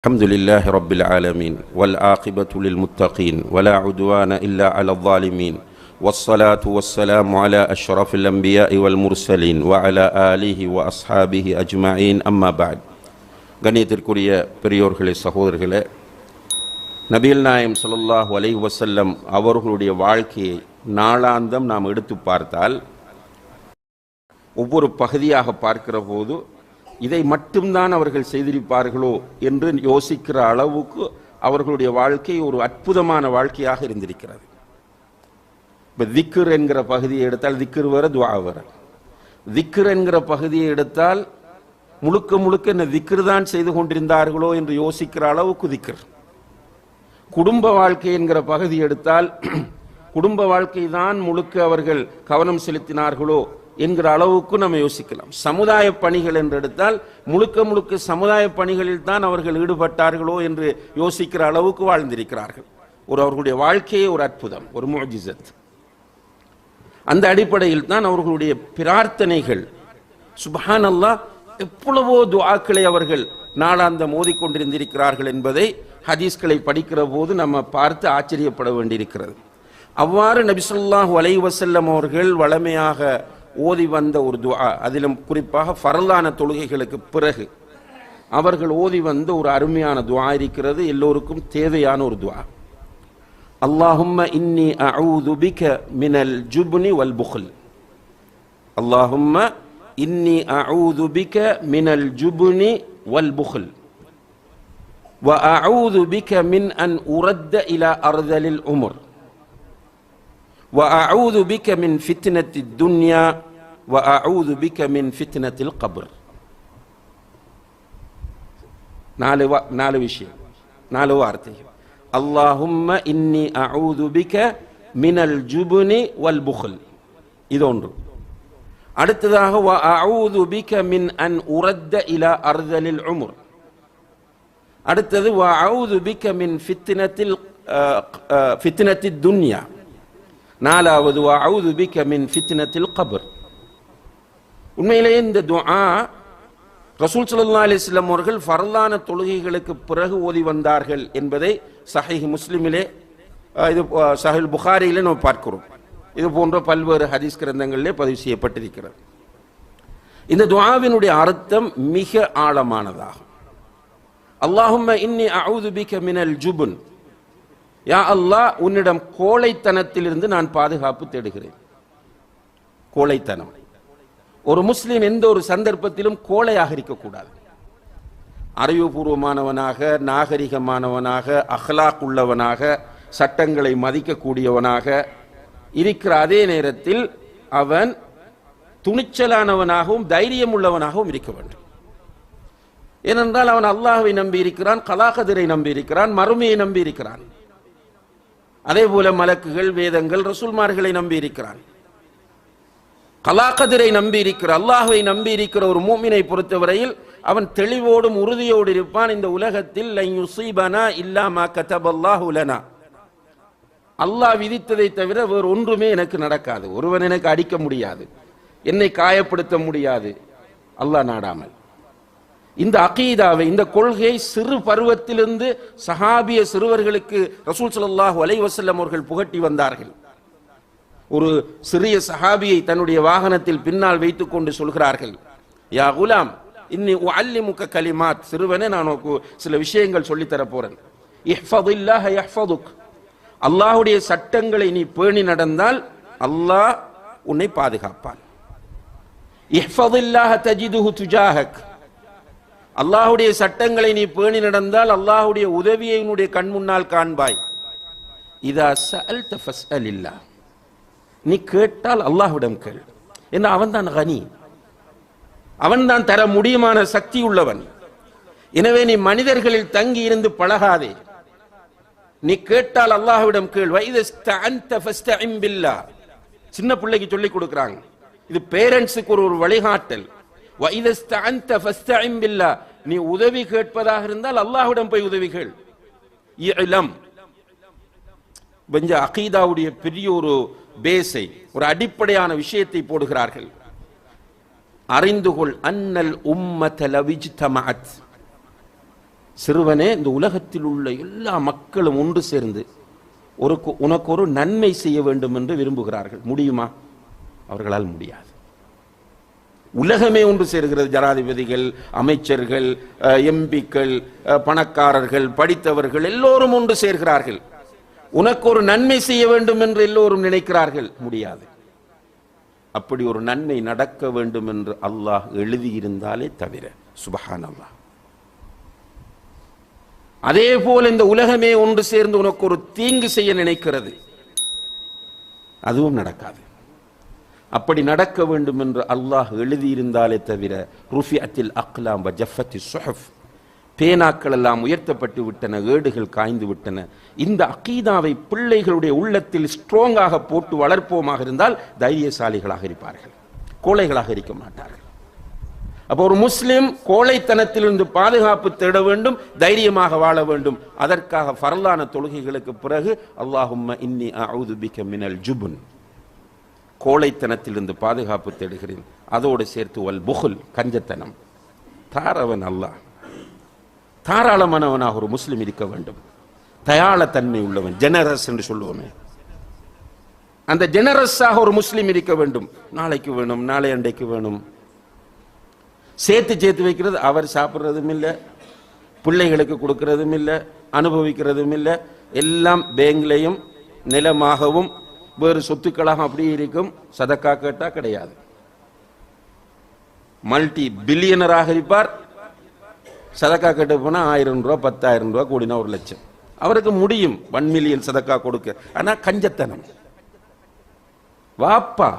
الحمد لله رب العالمين والعاقبة للمتقين ولا عدوان إلا على الظالمين والصلاة والسلام على أشرف الأنبياء والمرسلين وعلى آله وأصحابه أجمعين أما بعد கண்ணியத்திற்குரிய பெரியோர்களே சகோதரர்களே நபிகள் நாயம் ஸல்லல்லாஹு அலைஹி வஸல்லம் அவர்களுடைய வாழ்க்கையை நாளாந்தம் நாம் எடுத்து பார்த்தால் ஒவ்வொரு பகுதியாக பார்க்கிற போது இதை மட்டும்தான் அவர்கள் செய்திருப்பார்களோ என்று யோசிக்கிற அளவுக்கு அவர்களுடைய வாழ்க்கை ஒரு அற்புதமான வாழ்க்கையாக இருந்திருக்கிறது. இப்போ திக்கர் என்கிற பகுதியை எடுத்தால் திக்கர் வர துவா வர திக்கர் என்கிற பகுதியை எடுத்தால் முழுக்க முழுக்க என்ன திக்கர் தான் செய்து கொண்டிருந்தார்களோ என்று யோசிக்கிற அளவுக்கு திக்கர் குடும்ப வாழ்க்கை என்கிற பகுதி எடுத்தால் குடும்ப வாழ்க்கை தான் முழுக்க அவர்கள் கவனம் செலுத்தினார்களோ என்கிற அளவுக்கு நம்ம யோசிக்கலாம். சமுதாய பணிகள் என்று எடுத்தால் முழுக்க முழுக்க சமுதாய பணிகளில் தான் அவர்கள் ஈடுபட்டார்களோ என்று யோசிக்கிற அளவுக்கு வாழ்ந்திருக்கிறார்கள். ஒரு அவர்களுடைய வாழ்க்கையே ஒரு அற்புதம் ஒரு மோஜிசத். அந்த அடிப்படையில் தான் அவர்களுடைய பிரார்த்தனைகள். சுபஹான் அல்லாஹ் எவ்வளவோ துவாக்களை அவர்கள் நாளாந்த மோதிக்கொண்டிருந்திருக்கிறார்கள் என்பதை ஹதீஸ்களை படிக்கிற போது நம்ம பார்த்து ஆச்சரியப்பட வேண்டியிருக்கிறது. அவ்வாறு நபிசல்லாஹு அலைவசல்லம் அவர்கள் வளமையாக ஓதி வந்த ஒரு துஆ அதிலும் குறிப்பாக ஃபரலான தொழுகைகளுக்கு பிறகு அவர்கள் ஓதி வந்த ஒரு அருமையான துவா இருக்கிறது எல்லோருக்கும் தேவையான ஒரு துவா அல்லாஹும்ம இன்னி அவுது பிக மினல் ஜுப்னி வல் புகல் அல்லாஹும்ம இன்னி அவுது பிக மினல் ஜுப்னி வல் புகல் وأعوذ بك من أن أرد إلى أرذل العمر وأعوذ بك من فتنة الدنيا وأعوذ بك من فتنة القبر. نالي, و... نالي وشي. نالي وارتي. اللهم إني أعوذ بك من الجبن والبخل. إذن அடுத்ததாக அவுது بك من أن أرد إلى அர்தலில் العمر அடுத்தது வ அவுது بك من فتنة فتنة الدنيا நாலாவது அவுது பி மின் ஃபித்னத்தில் கபர். உண்மையிலேயே இந்த துஆ ரசூல் ஸல்லல்லாஹு அலைஹி அவர்கள் ஃபரலான தொழுகைகளுக்கு பிறகு ஓதி வந்தார்கள் என்பதை சஹீஹ் முஸ்லிமிலே இது சஹில் புகாரியிலே நம்ம பார்க்கிறோம். இது போன்ற பல்வேறு ஹதீஸ் கிரந்தங்களிலே பதிவு செய்யப்பட்டிருக்கிறது. இந்த துவாவினுடைய அர்த்தம் மிக ஆழமானதாகும். அல்லாஹும் இன்னி அவுது பிக மினல் ஜுபுன். யா அல்லாஹ் உன்னிடம் கோழைத்தனத்திலிருந்து நான் பாதுகாப்பு தேடுகிறேன். கோழைத்தனம். ஒரு முஸ்லீம் எந்த ஒரு சந்தர்ப்பத்திலும் கோழையாக இருக்கக்கூடாது. அறிவுபூர்வமானவனாக நாகரிகமானவனாக அஹ்லாக் உள்ளவனாக சட்டங்களை மதிக்கக்கூடியவனாக இருக்கிற அதே நேரத்தில் அவன் துணிச்சலானவனாகவும் தைரியம் உள்ளவனாகவும் இருக்க வேண்டும். ஏனென்றால் அவன் அல்லாஹை நம்பி இருக்கிறான் கலாகதிரை நம்பி இருக்கிறான் மறுமையை நம்பி இருக்கிறான். அதே போல மலக்குகள் வேதங்கள் ரசூல்மார்களை நம்பி இருக்கிறான் கலாக்கதிரை நம்பி இருக்கிற அல்லாஹ்வை நம்பி இருக்கிற ஒரு மூமினை பொறுத்தவரையில் அவன் தெளிவோடும் உறுதியோடு இருப்பான். இந்த உலகத்தில் லை இல்லாமா கதபல்லாஹு உலனா அல்லாஹ் விதித்ததை தவிர வேறு ஒன்றுமே எனக்கு நடக்காது. ஒருவன் எனக்கு அடிக்க முடியாது. என்னை காயப்படுத்த முடியாது. அல்லாஹ் நாடாமல். இந்த அகீதாவை இந்த கொள்கையை சிறு பருவத்திலிருந்து சஹாபிய சிறுவர்களுக்கு ரசூல் ஸல்லல்லாஹு அலைவசல்லம் அவர்கள் புகட்டி வந்தார்கள். ஒரு சிறிய சஹாபியை தன்னுடைய வாகனத்தில் பின்னால் வைத்துக்கொண்டு சொல்கிறார்கள் யா குலாம் இன்னி உஅல்லிமுக கலிமாத். சிறுவனே நான் உனக்கு சில விஷயங்கள் சொல்லித்தர போறேன். அல்லாஹுடைய சட்டங்களை நீ பேணி நடந்தால் அல்லாஹ் உன்னை பாதுகாப்பான். இஹ்ஃபதில்லாஹ தஜிதுஹு துஜாஹக். அல்லாஹுடைய சட்டங்களை நீ பேணி நடந்தால் அல்லாஹுடைய உதவியை உன்னுடைய கண் முன்னால் காண்பாய். இதா சல் தஃஸ் அல் இல்லா நீ கேட்டால் அல்லாஹ்விடம் கேள். என்ன அவன் தான் கனி. அவன் தான் தர முடியுமான சக்தி உள்ளவன். எனவே நீ மனிதர்களில் தங்கி இருந்து பழகாதே. நீ கேட்டால் அல்லாஹ்விடம் கேள். வைதஸ்தஅன்த சின்ன பிள்ளைக்கு சொல்லி கொடுக்குறாங்க. இது பேரண்ட்ஸுக்கு ஒரு ஒரு வழிகாட்டல். நீ உதவி கேட்பதாக இருந்தால் அல்லாஹ்விடம் போய் உதவி கேள். இலம் கொஞ்சம் அகீதாவுடைய பெரிய ஒரு பேஸை ஒரு அடிப்படையான விஷயத்தை போடுகிறார்கள். அறிந்து கொள் அன்னல் உம்மத் சிறுவனே இந்த உலகத்தில் உள்ள எல்லா மக்களும் ஒன்று சேர்ந்து ஒரு உனக்கு ஒரு நன்மை செய்ய வேண்டும் என்று விரும்புகிறார்கள். முடியுமா? அவர்களால் முடியாது. உலகமே ஒன்று சேர்கிறது. ஜனாதிபதிகள் அமைச்சர்கள் எம்பிக்கள் பணக்காரர்கள் படித்தவர்கள் எல்லோரும் ஒன்று சேர்கிறார்கள். உனக்கு ஒரு நன்மை செய்ய வேண்டும் என்று எல்லோரும் நினைக்கிறார்கள். முடியாது. அப்படி ஒரு நன்மை நடக்க வேண்டும் என்று அல்லாஹ் எழுதியிருந்தாலே தவிர சுபஹான் அல்லாஹ் அதே போல இந்த உலகமே ஒன்று சேர்ந்து உனக்கு ஒரு தீங்கு செய்ய நினைக்கிறது. அதுவும் நடக்காது. அப்படி நடக்க வேண்டும் என்று அல்லாஹ் எழுதியிருந்தாலே தவிர ருஃபியத்தில் அக்லாம் ஜஃபத்தி சுஹஃப். பேனாக்கள் எல்லாம் உயர்த்தப்பட்டு விட்டன ஏடுகள் காய்ந்து விட்டன. இந்த அக்கீதாவை பிள்ளைகளுடைய உள்ளத்தில் ஸ்ட்ராங்காக போட்டு வளர்ப்போமாக இருந்தால் தைரியசாலிகளாக இருப்பார்கள். கோழைகளாக இருக்க மாட்டார்கள். அப்போ ஒரு முஸ்லிம் கோழைத்தனத்திலிருந்து பாதுகாப்பு தேட வேண்டும் தைரியமாக வாழ வேண்டும். அதற்காக பரலான தொழுகைகளுக்கு பிறகு அல்லாஹும் இன்னி அவுது பிக மினல் ஜுபுன். கோழைத்தனத்திலிருந்து பாதுகாப்பு தேடுகிறேன். அதோடு சேர்த்து வல் புகுல் கஞ்சத்தனம். தாரவன் அல்லாஹ். தாராளமானவனாக ஒரு முஸ்லீம் இருக்க வேண்டும். தயாளத்தன்மை உள்ளவன் ஜெனரஸ் என்று சொல்லுவோமே. அந்த ஜெனரஸாக ஒரு முஸ்லீம் இருக்க வேண்டும். நாளைக்கு வேணும் நாளை அண்டைக்கு வேணும். சேர்த்து சேர்த்து வைக்கிறது அவர் சாப்பிட்றதும் இல்லை. பிள்ளைகளுக்கு கொடுக்கறதும் இல்லை. அனுபவிக்கிறதும் இல்லை. எல்லாம் பேங்க்லையும் நிலமாகவும் வேறு சொத்துக்களாக அப்படியே இருக்கும். சதக்கா கேட்டா கிடையாது. மல்டி பில்லியனராக இருப்பார். சதக்கா கேட்டு போனா ஆயிரம் ரூபா பத்தாயிரம் ரூபா கூடினா ஒரு லட்சம். அவருக்கு முடியும். ஒன் மில்லியன் சதக்கா கொடுக்க. ஆனா கஞ்சத்தனம். வாப்பா.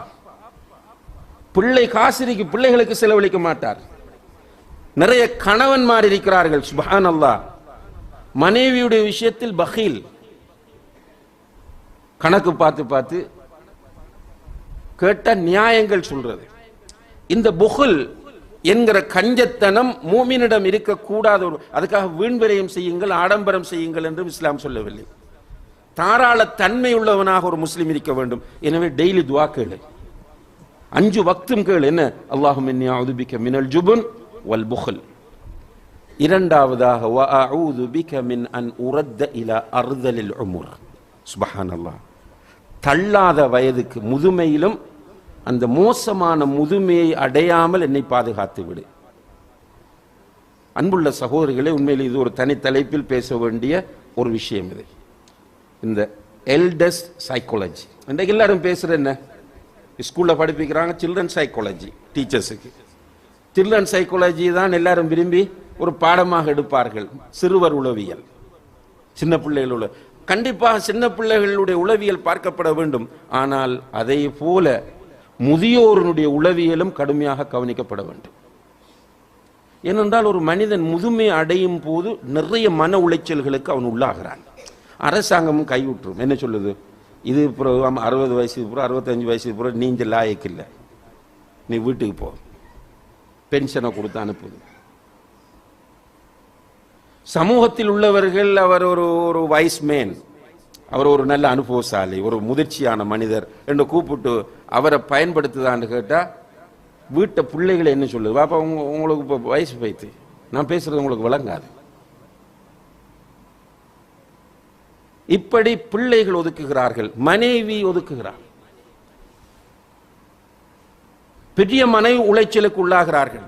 பிள்ளை காசிரிக்கு பிள்ளைகளுக்கு செலவழிக்க மாட்டார். நிறைய கணவன்மார் இருக்கிறார்கள் சுபான் அல்லா மனைவியுடைய விஷயத்தில் பஹீல் கணக்கு பார்த்து பார்த்து கேட்ட நியாயங்கள் சொல்றது. இந்த புகுல் என்கிற கஞ்சத்தனம் மூமினிடம் இருக்கக்கூடாத ஒரு அதுக்காக வீண்விரயம் செய்யுங்கள் ஆடம்பரம் செய்யுங்கள் என்றும் இஸ்லாம் சொல்லவில்லை. தாராள தன்மை உள்ளவனாக ஒரு முஸ்லீம் இருக்க வேண்டும். எனவே டெய்லி துவா கேளு. அஞ்சு வக்தும் கேளு. என்ன? அல்லாஹும் இன்னி மினல் ஜுபுன் வல் புகல். இரண்டாவதாக வ அஊது பிக மின் அன் உரத்த இலா அர்தலில் உமுர். சுபஹானல்லாஹ். தள்ளாத வயதுக்கு முதுமையிலும் அந்த மோசமான முதுமையை அடையாமல் என்னை பாதுகாத்து விடு. அன்புள்ள சகோதரிகளே உண்மையில் இது ஒரு தனி தலைப்பில் பேச வேண்டிய ஒரு விஷயம் இது. இந்த எல்டஸ்ட் சைக்காலஜி இன்றைக்கு எல்லாரும் பேசுகிற என்ன? ஸ்கூலில் படிப்பிக்கிறாங்க சில்ட்ரன் சைக்காலஜி டீச்சர்ஸுக்கு சில்ட்ரன் சைக்காலஜி தான் எல்லாரும் விரும்பி ஒரு பாடமாக எடுப்பார்கள். சிறுவர் உளவியல். சின்ன பிள்ளைகள் உள்ள கண்டிப்பாக சின்ன பிள்ளைகளுடைய உளவியல் பார்க்கப்பட வேண்டும். ஆனால் அதே போல முதியோருடைய உளவியலும் கடுமையாக கவனிக்கப்பட வேண்டும். ஏனென்றால் ஒரு மனிதன் முதுமை அடையும் போது நிறைய மன உளைச்சல்களுக்கு அவன் உள்ளாகிறான். அரசாங்கமும் கைவிட்டுரும். என்ன சொல்லுது? இது அப்புறம் அறுபது வயசுக்கு அப்புறம் அறுபத்தஞ்சு வயசுக்கு அப்புறம் நீஞ்ச லாயக்கு இல்லை நீ வீட்டுக்கு போ. பென்ஷனை கொடுத்து அனுப்புது சமூகத்தில் உள்ளவர்கள் அவர் ஒரு ஒரு வைஸ் மேன் அவர் ஒரு நல்ல அனுபவசாலி ஒரு முதிர்ச்சியான மனிதர் என்று கூப்பிட்டு அவரை பயன்படுத்துதான்னு கேட்டால் வீட்டை பிள்ளைகளை என்ன சொல்லுது? பாப்பா உங்க உங்களுக்கு இப்போ வயசு பைத்து நான் பேசுறது உங்களுக்கு விளங்காது. இப்படி பிள்ளைகள் ஒதுக்குகிறார்கள் மனைவி ஒதுக்குகிறார். பெரிய மனைவி உளைச்சலுக்கு உள்ளாகிறார்கள்.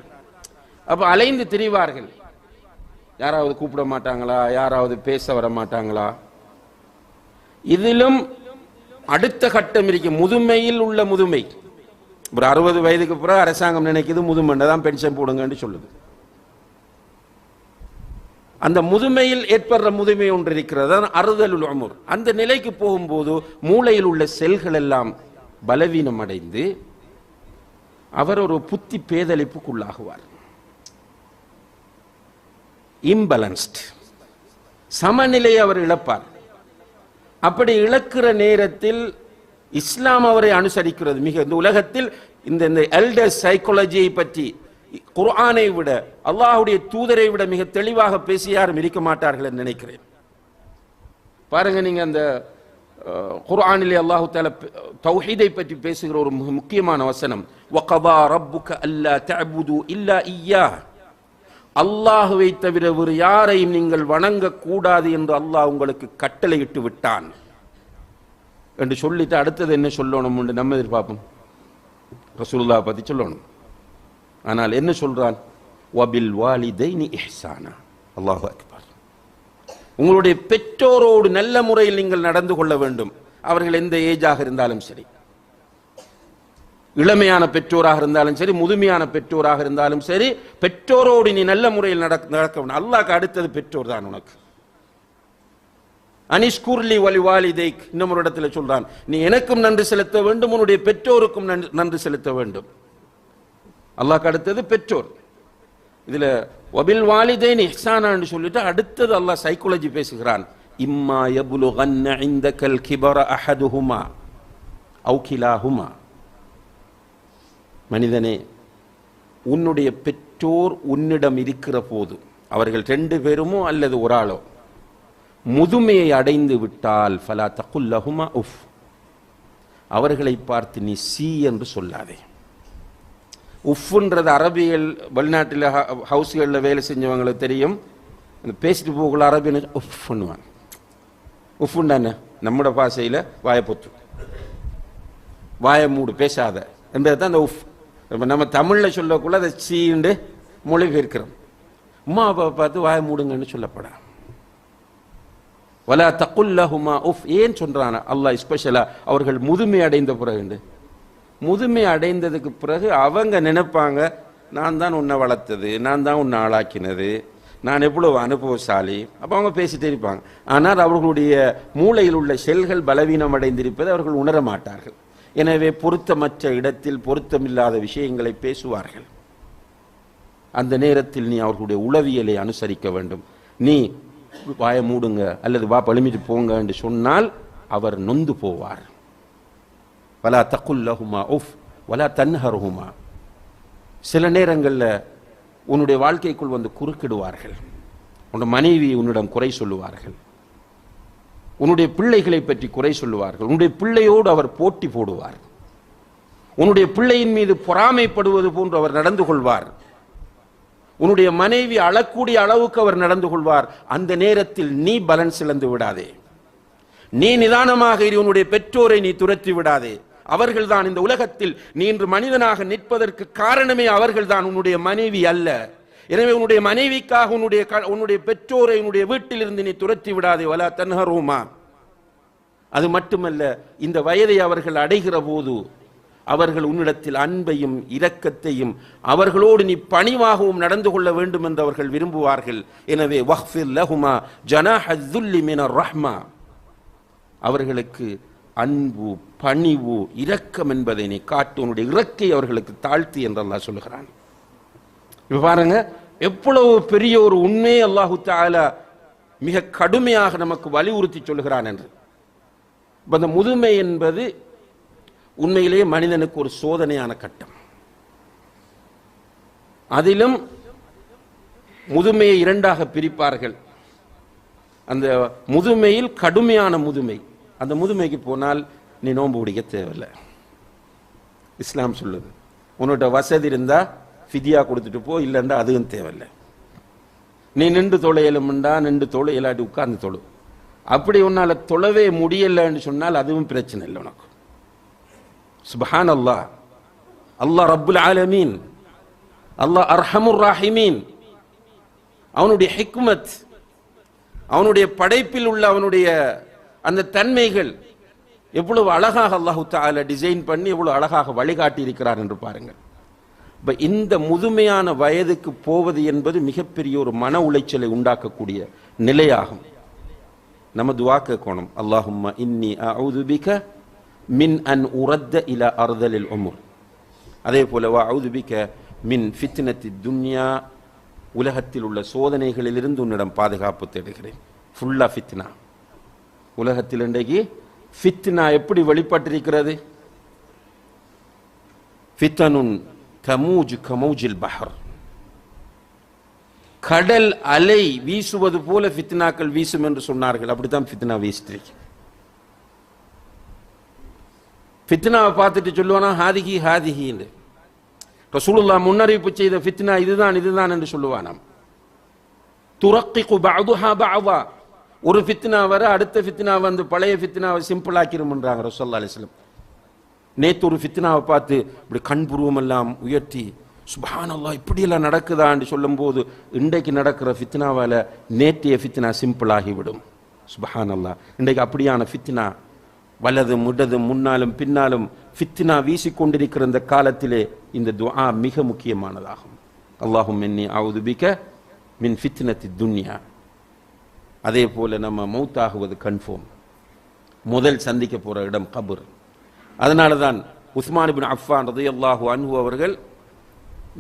அப்ப அலைந்து திரிவார்கள். யாராவது கூப்பிட மாட்டாங்களா? யாராவது பேச வர மாட்டாங்களா? இதிலும் அடுத்த கட்டம் இருக்கு. முதுமையில் உள்ள முதுமை. ஒரு அறுபது வயதுக்கு பிறகு அரசாங்கம் நினைக்குது முதுமண்டை தான் பென்ஷன் போடுங்கன்னு சொல்லுது. அந்த முதுமையில் ஏற்படுற முதுமை ஒன்று இருக்கிறது அதான் அறுதலுல் அந்த நிலைக்கு போகும்போது மூளையில் உள்ள செல்கள் எல்லாம் பலவீனம் அடைந்து அவர் ஒரு புத்தி பேதளிப்புக்குள்ளாகுவார் இம்பலன்ஸ்ட் சமநிலையை அவர் இழப்பார். அப்படி இழக்கிற நேரத்தில் இஸ்லாம் அவரை அனுசரிக்கிறது. மிக இந்த உலகத்தில் இந்த இந்த எல்டர் சைக்காலஜியை பற்றி குர்ஆனை விட அல்லாஹுடைய தூதரை விட மிக தெளிவாக பேசி யாரும் இருக்க மாட்டார்கள் என்று நினைக்கிறேன். பாருங்க நீங்க அந்த குர்ஆனிலே அல்லாஹு தால தௌஹீதை பற்றி பேசுகிற ஒரு மிக முக்கியமான வசனம். வகதா ரப்புக அல்லா தஅபுது இல்லா இய்யா. அல்லாஹுவை தவிர வேறு யாரையும் நீங்கள் வணங்கக்கூடாது என்று அல்லாஹ் உங்களுக்கு கட்டளையிட்டு விட்டான். என்று சொல்லிட்டு அடுத்தது என்ன சொல்லணும் என்று நம்ம எதிர்பார்ப்போம். ரசூல்லா பற்றி சொல்லணும். ஆனால் என்ன சொல்றான்? வபில் வாலிதைனி இஹ்சானா. அல்லாஹு அக்பர். உங்களுடைய பெற்றோரோடு நல்ல முறையில் நீங்கள் நடந்து கொள்ள வேண்டும். அவர்கள் எந்த ஏஜாக இருந்தாலும் சரி. இளமையான பெற்றோராக இருந்தாலும் சரி முதுமையான பெற்றோராக இருந்தாலும் சரி பெற்றோரோடு நீ நல்ல முறையில் நடக்க நடக்க வேண்டும். அடுத்தது பெற்றோர் தான் உனக்கு. அனிஷ்கூர்லி வலிவாலி தேக் இன்னும் ஒரு இடத்துல சொல்றான் நீ எனக்கும் நன்றி செலுத்த வேண்டும் உன்னுடைய பெற்றோருக்கும் நன்றி- செலுத்த வேண்டும். அல்லாக்கு அடுத்தது பெற்றோர். இதுல வபில் வாலிதைன் இஹ்சானான்னு சொல்லிட்டு அடுத்தது அல்லாஹ் சைக்காலஜி பேசுகிறான். இம்மா எபுலு கன்ன இந்த கல் கிபர அஹதுஹுமா அவுகிலாஹுமா. மனிதனே உன்னுடைய பெற்றோர் உன்னிடம் இருக்கிற போது அவர்கள் ரெண்டு பேருமோ அல்லது ஒரு ஆளோ முதுமையை அடைந்து விட்டால் ஃபலா தகுல்லஹுமா உஃப். அவர்களை பார்த்து நீ சி என்று சொல்லாதே. உஃப்ன்றது அரபியல் வெளிநாட்டில் ஹவுஸ்களில் வேலை செஞ்சவங்களுக்கு தெரியும். அந்த பேசிட்டு போகல அரபின்னு உஃப் பண்ணுவாங்க. உஃப்ண்டானே என்ன? நம்மட பாஷையில் வாயப்பொத்து வாயை மூடு பேசாத. என்பது தான் அந்த உஃப். இப்போ நம்ம தமிழில் சொல்லக்குள்ள அதை சீண்டு மொழிபெயர்க்கிறோம் உமா அப்பாவை பார்த்து வாயை மூடுங்கன்னு சொல்லப்படா. வலா தகுல்லஹுமா உஃப் ஏன் சொல்கிறான் அல்லாஹ் ஸ்பெஷலாக அவர்கள் முதுமை அடைந்த பிறகுண்டு முதுமை அடைந்ததுக்கு பிறகு அவங்க நினைப்பாங்க நான் தான் உன்னை வளர்த்தது நான் தான் உன்னை ஆளாக்கினது நான் எவ்வளோ அனுபவசாலி. அப்போ அவங்க பேசிட்டே இருப்பாங்க. ஆனால் அவர்களுடைய மூளையில் உள்ள செல்கள் பலவீனம் அடைந்திருப்பதை அவர்கள் உணர மாட்டார்கள் எனவே பொருத்தமற்ற இடத்தில் பொருத்தமில்லாத விஷயங்களை பேசுவார்கள். அந்த நேரத்தில் நீ அவர்களுடைய உளவியலை அனுசரிக்க வேண்டும். நீ வாய மூடுங்க அல்லது வா பழுமிட்டு போங்க என்று சொன்னால் அவர் நொந்து போவார். வலா தக்குல்லஹுமா உஃப் வலா தன்ஹருஹுமா. சில நேரங்களில் உன்னுடைய வாழ்க்கைக்குள் வந்து குறுக்கிடுவார்கள். உன்னோட மனைவி உன்னிடம் குறை சொல்லுவார்கள். உன்னுடைய பிள்ளைகளை பற்றி குறை சொல்லுவார்கள். உன்னுடைய பிள்ளையோடு அவர் போட்டி போடுவார். உன்னுடைய பிள்ளையின் மீது பொறாமைப்படுவது போன்று அவர் நடந்து கொள்வார். உன்னுடைய மனைவி அழக்கூடிய அளவுக்கு அவர் நடந்து கொள்வார். அந்த நேரத்தில் நீ பலன் சிலந்து விடாதே. நீ நிதானமாக இரு உன்னுடைய பெற்றோரை நீ துரத்தி விடாதே. அவர்கள்தான் இந்த உலகத்தில் நீ இன்று மனிதனாக நிற்பதற்கு காரணமே அவர்கள்தான். உன்னுடைய மனைவி அல்ல. எனவே உன்னுடைய மனைவிக்காக உன்னுடைய க- உன்னுடைய பெற்றோரை உன்னுடைய வீட்டிலிருந்து நீ துரத்தி விடாதே. வலா தன்ஹருமா. அது மட்டுமல்ல இந்த வயதை அவர்கள் அடைகிற போது அவர்கள் உன்னிடத்தில் அன்பையும் இரக்கத்தையும் அவர்களோடு நீ பணிவாகவும் நடந்து கொள்ள வேண்டும் என்று அவர்கள் விரும்புவார்கள். எனவே வஹ்ஃபிர் லஹுமா ஜனா ذُلِّ ரஹ்மா. அவர்களுக்கு அன்பு பணிவு இரக்கம் என்பதை நீ காட்டு. உன்னுடைய இறக்கை அவர்களுக்கு தாழ்த்தி என்றெல்லாம் சொல்கிறான். சொல்லுகிறான் இப்ப பாருங்க எவ்வளவு பெரிய ஒரு உண்மையை அல்லாஹு தாலா மிக கடுமையாக நமக்கு வலியுறுத்தி சொல்லுகிறான் என்று. இப்போ அந்த முதுமை என்பது உண்மையிலேயே மனிதனுக்கு ஒரு சோதனையான கட்டம். அதிலும் முதுமையை இரண்டாக பிரிப்பார்கள். அந்த முதுமையில் கடுமையான முதுமை. அந்த முதுமைக்கு போனால் நீ நோன்பு பிடிக்க தேவையில்லை. இஸ்லாம் சொல்லுது. உன்னோட வசதி இருந்தால் ஃபிதியா கொடுத்துட்டு போ இல்லைண்டா அதுவும் தேவையில்லை நீ நின்று தொலையலும்டா நின்று தொழு இல்லாட்டி உட்கார்ந்து தொழு அப்படி உன்னால தொழவே முடியலைன்னு சொன்னால் அதுவும் பிரச்சனை இல்லை உனக்கு சுபஹான் அல்லாஹ் அல்லாஹ் ரப்புல் ஆலமீன் அல்லாஹ் அர்ஹமுர் ராஹிமீன் அவனுடைய ஹிக்மத் அவனுடைய படைப்பில் உள்ள அவனுடைய அந்த தன்மைகள் எவ்வளவு அழகாக அல்லாஹு டிசைன் பண்ணி எவ்வளவு அழகாக வழிகாட்டி இருக்கிறார் என்று பாருங்கள் இப்போ இந்த முதுமையான வயதுக்கு போவது என்பது மிகப்பெரிய ஒரு மன உளைச்சலை உண்டாக்கக்கூடிய நிலையாகும். நம்ம துவா கேட்கணும். அல்லாஹும்ம இன்னி அவுதுபிக மின் அன் உரத்த இல அறுதலில் உமுர். அதே போல வா அஊது மின் ஃபித்னத்தி துன்யா. உலகத்தில் உள்ள சோதனைகளிலிருந்து உன்னிடம் பாதுகாப்பு தேடுகிறேன். ஃபுல்லா ஃபித்னா. உலகத்தில் இன்றைக்கு ஃபித்னா எப்படி வெளிப்பட்டிருக்கிறது? ஃபித்தனுன் கமூஜ் கமௌஜில் பஹர். கடல் அலை வீசுவது போல ஃபித்னாக்கள் வீசும் என்று சொன்னார்கள். அப்படித்தான் ஃபித்னா வீசிட்டு ஃபித்னாவை பார்த்துட்டு சொல்லுவானா ஹாதிகி ஹாதிகின்னு ரசூலுல்லா முன்னறிவிப்பு செய்த ஃபித்னா இதுதான் இதுதான் என்று சொல்லுவானாம். துரக்கிகு பஅதுஹா பாவா ஒரு ஃபித்னா வர அடுத்த ஃபித்னா வந்து பழைய ஃபித்னாவை சிம்பிள் ஆக்கிரும்ன்றாங்க ரசூல்லா அலிஸ்லம் நேத்து ஒரு ஃபித்னாவை பார்த்து இப்படி கண் புருவமெல்லாம் உயர்த்தி சுபானல்லா இப்படியெல்லாம் நடக்குதான்னு சொல்லும்போது இன்றைக்கு நடக்கிற ஃபித்னாவால் நேற்றைய ஃபித்னா சிம்பிளாகிவிடும் சுபஹானல்லா. இன்றைக்கு அப்படியான ஃபித்னா வலதும் இடதும் முன்னாலும் பின்னாலும் ஃபித்னா வீசிக்கொண்டிருக்கிற இந்த காலத்திலே இந்த துஆ மிக முக்கியமானதாகும். அல்லாஹும் என்னி அவுது பிக மின் ஃபித்னத்தி துன்யா. அதே போல் நம்ம மௌத்தாகுவது கன்ஃபார்ம் முதல் சந்திக்க போகிற இடம் கபுர். அதனால தான் உஸ்மான் பின் அஃபான் ரதியல்லாஹு அன்ஹு அவர்கள்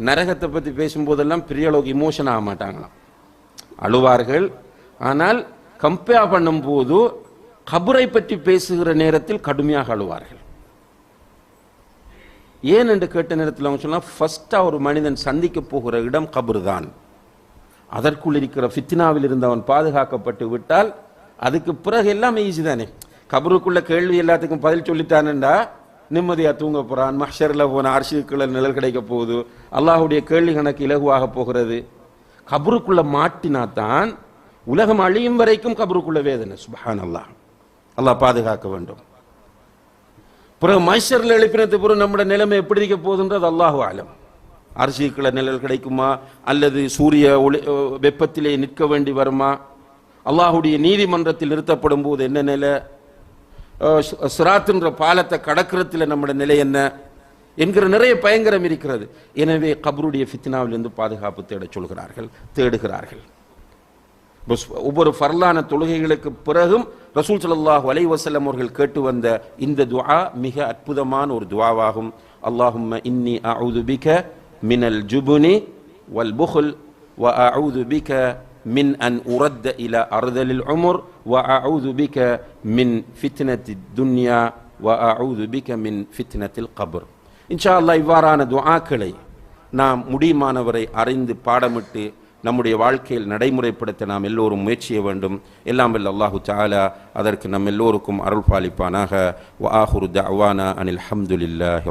நரகத்தை பற்றி பேசும்போதெல்லாம் பெரிய அளவுக்கு இமோஷன் ஆக மாட்டாங்களாம். அழுவார்கள். ஆனால் கம்பேர் பண்ணும்போது கபரை பற்றி பேசுகிற நேரத்தில் கடுமையாக அழுவார்கள். ஏன் என்று கேட்ட நேரத்தில் அவங்க சொன்னால் ஃபஸ்ட்டாக ஒரு மனிதன் சந்திக்க போகிற இடம் கபர் தான் அதற்குள் இருக்கிற ஃபித்னாவில் இருந்து அவன் பாதுகாக்கப்பட்டு விட்டால் அதுக்கு பிறகு எல்லாமே ஈஸி தானே. கபருக்குள்ள கேள்வி எல்லாத்துக்கும் பதில் சொல்லிட்டானுண்டா நிம்மதியா தூங்க போறான். மஹ்ஷர்ல போன அரிசிக்குள்ள நிழல் கிடைக்க போகுது. அல்லாஹுடைய கேள்வி கணக்கு இலகுவாக போகிறது. கபருக்குள்ள மாட்டினா தான் உலகம் அழியும் வரைக்கும் கபருக்குள்ள வேதனை. சுபஹான் அல்லாஹ் அல்லாஹ் பாதுகாக்க வேண்டும். பிறகு மைஷர்ல எழுப்பினது பிறகு நம்மளோட நிலைமை எப்படி இருக்க போகுதுன்றது அல்லாஹு ஆலம் அரிசிக்குள்ள நிழல் கிடைக்குமா? அல்லது சூரிய ஒளி வெப்பத்திலே நிற்க வேண்டி வருமா? அல்லாஹுடைய நீதிமன்றத்தில் நிறுத்தப்படும் போது என்ன நிலை? சிராத்துன்ற பாலத்தை கடக்கிறதுல நம்முடைய நிலை என்ன என்கிற நிறைய பயங்கரம் இருக்கிறது. எனவே கபருடைய ஃபித்னாவிலிருந்து பாதுகாப்பு தேடச் சொல்கிறார்கள் தேடுகிறார்கள். ஒவ்வொரு ஃபர்லான தொழுகைகளுக்கு பிறகும் ரசூல் சல்லாஹ் வலை வசலம் அவர்கள் கேட்டு வந்த இந்த துவா மிக அற்புதமான ஒரு துவாவாகும் அல்லாஹும் இன்னி அவுதுபிக பிக மினல் ஜுபுனி வல் புஹுல் வ அவுதுபிக من மின் அன் إلى இல العمر وأعوذ بك من பிக மின் وأعوذ بك வ فتنة القبر மின் ஃபித்னத்தில் கபர். இன்ஷா அல்லாஹ் இவ்வாறான துஆக்களை நாம் முடியுமானவரை அறிந்து பாடமிட்டு நம்முடைய வாழ்க்கையில் நடைமுறைப்படுத்த நாம் எல்லோரும் முயற்சிய வேண்டும். எல்லாம் வல்ல அல்லாஹு தஆலா அதற்கு நம் எல்லோருக்கும் அருள் பாலிப்பானாக வாஹுரு தவானா அனில் ஹம்துலில்லாஹி